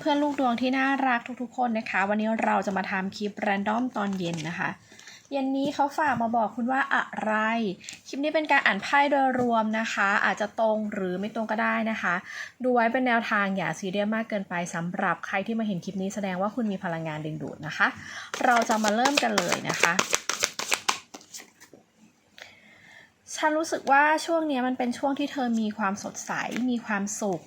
เพื่อนลูกดวงที่น่ารักทุกๆคนนะคะ วันนี้เราจะมาทำคลิปแรนดอมตอนเย็นนะคะ เย็นนี้เขาฝากมาบอกคุณว่าอะไร คลิปนี้เป็นการอ่านไพ่โดยรวมนะคะ อาจจะตรงหรือไม่ตรงก็ได้นะคะ ดูไว้เป็นแนวทางอย่าซีเรียสมากเกินไปสำหรับใครที่มาเห็นคลิปนี้แสดงว่าคุณมีพลังงานดึงดูดนะคะ เราจะมาเริ่มกันเลยนะคะฉันรู้สึกว่าช่วงนี้มันเป็นช่วงที่เธอมีความสดใส มีความสุข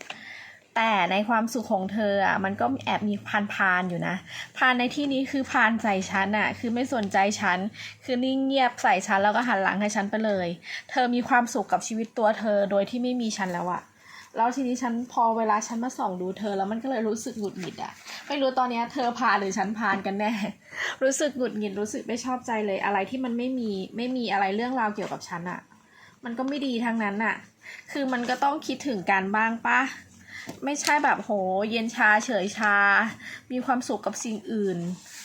แต่ในความสุขของเธออะมันก็แอบมีพานพานๆอยู่นะพานในที่นี้คือพานใส่ฉันอะคือไม่สนใจฉัน คือนิ่งเงียบใส่ฉันแล้วก็หันหลังให้ฉันไปเลย เธอมีความสุขกับชีวิตตัวเธอโดยที่ไม่มีฉันแล้วอะแล้วทีนี้ฉันพอเวลาฉันมาส่องดูเธอแล้วมันก็เลยรู้สึกหงุดหงิดอะไม่รู้ตอนนี้เธอพาหรือฉันพานกันแน่ รู้สึกหงุดหงิดรู้สึกไม่ชอบใจเลยอะไรที่มันไม่มีไม่มีอะไรเรื่องราวเกี่ยวกับฉันอะมันก็ไม่ดีทั้งนั้นอะคือมันก็ต้องคิดถึงกันบ้างปะ ไม่ใช่แบบโหเย็นชาเฉยชา มีความสุขกับสิ่งอื่น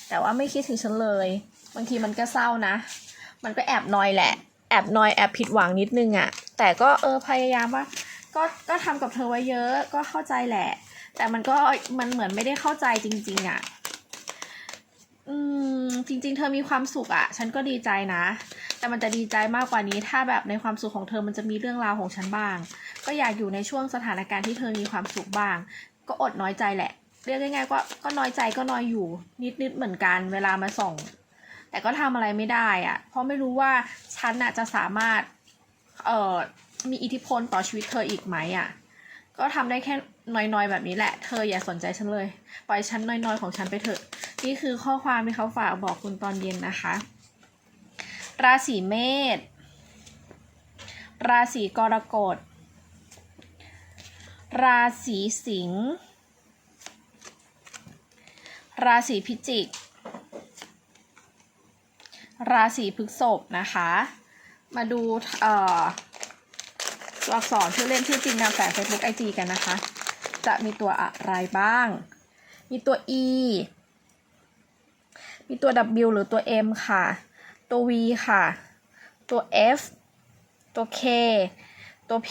แต่ว่าไม่คิดถึงฉันเลย บางทีมันก็เศร้านะ มันก็แอบนอยแหละ แอบนอยแอบผิดหวังนิดนึงอะแต่ก็เออพยายามว่า ก็ก็ทำกับเธอไว้เยอะก็เข้าใจแหละ แต่มันก็มันเหมือนไม่ได้เข้าใจจริง ๆอะ อืมจริง ๆ เธอมีความสุขอะฉันก็ดีใจนะ แต่มันจะดีใจมากกว่านี้ ถ้าแบบในความสุขของเธอมันจะมีเรื่องราวของฉันบ้าง ก็อยากอยู่ในช่วงสถานการณ์ที่เธอมีความสุขบ้าง ก็อดน้อยใจแหละ เรียกง่ายๆก็ก็น้อยใจก็น้อยอยู่ นิดๆเหมือนกันเวลามาส่งแต่ก็ทำอะไรไม่ได้อะเพราะไม่รู้ว่าฉันน่ะจะสามารถเอ่อมีอิทธิพลต่อชีวิตเธออีกไหมอะก็ทำได้แค่น้อยๆแบบนี้แหละ เธออย่าสนใจฉันเลย ปล่อยฉันน้อยๆของฉันไปเถอะ นี่คือข้อความที่เขาฝากบอกคุณตอนเย็นนะคะ ราศีเมษ ราศีกรกฎ ราศีสิงห์ ราศีพิจิก ราศีพฤษภนะคะ มาดูเอ่อตัวอักษรชื่อเล่นชื่อจริงนามแฝง Facebook IG กันนะคะ จะมีตัวอะไรบ้าง มีตัว E มีตัว W หรือตัว M ค่ะ ตัว V ค่ะ ตัว F ตัว K ตัว P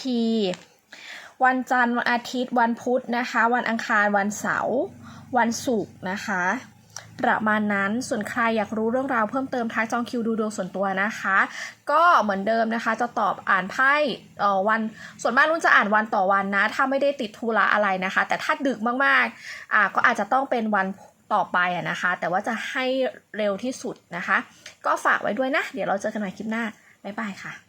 วันจันทร์วันอาทิตย์วันพุธนะคะ วันอังคารวันเสาร์วันศุกร์นะคะ ประมาณนั้นส่วนใครอยากรู้เรื่องราวเพิ่มเติมทักจองคิวดูดวงส่วนตัวนะคะ ก็เหมือนเดิมนะคะจะตอบอ่านไพ่เอ่อวันส่วนมากนุ่นจะอ่านวันต่อวันนะ ถ้าไม่ได้ติดธุระอะไรนะคะ แต่ถ้าดึกมากๆอ่าก็อาจจะต้องเป็นวัน ต่อไปอะนะคะ แต่ว่าจะให้เร็วที่สุดนะคะ ก็ฝากไว้ด้วยนะ เดี๋ยวเราเจอกันใหม่คลิปหน้า บ๊ายบายค่ะ